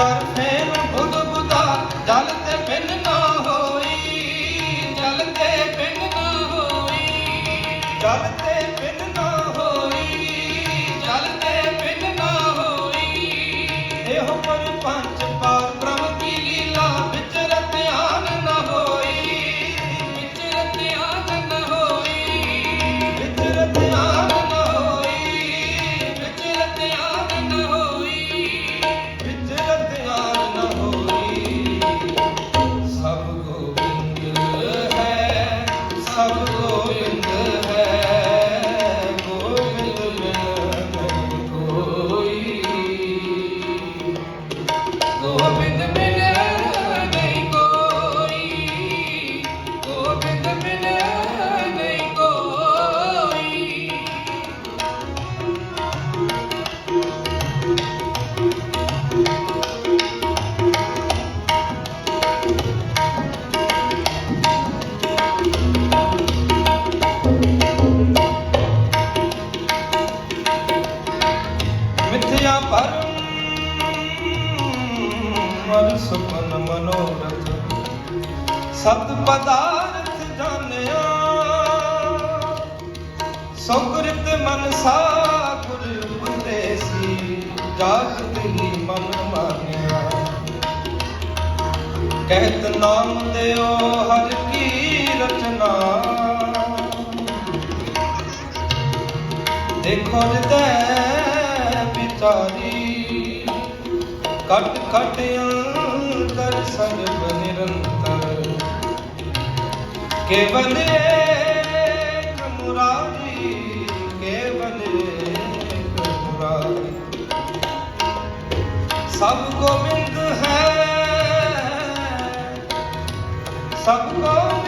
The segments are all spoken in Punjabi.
ਅਰ ਫੇਨ ਬੁੱਧ ਬੁਦਾ ਜਲ ਤੇ ਬਿਨ ਨਾ ਹੋਈ, ਜਲ ਤੇ ਬਿਨ ਨਾ ਹੋਈ, ਜਲ ਤੇ ਸਭ ਮਿਥਿਆ ਮਨ ਸੁਮਨ ਮਨੋਰਥ ਸਤ ਪਦਾਰਥ ਜਾਣਿਆ। ਸੁਗ੍ਰਿਤ ਮਨ ਸਾਗੁਰ ਉਪਦੇਸੀ ਜਾਗਤ ਹੀ ਮਨ ਮਾਨਿਆ ਕਹਿਤ ਨਾਮ ਦਿਓ ਹਰ ਕੀ ਰਚਨਾ। ਦੇਖੋ ਜਿਤੈ ਵਿਚਾਰੀ ਕਟ ਕਟ ਅੰਤਰ ਸਰਬ ਨਿਰੰਤਰ। ਕੇਵਲ ਏਕ ਮੁਰਾਰੀ ਕੇਵਲ ਏਕ ਮੁਰਾਰੀ ਸਭ ਗੋਬਿੰਦ ਹੈ, ਸਭ ਗੋਬਿੰਦ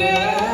Amen.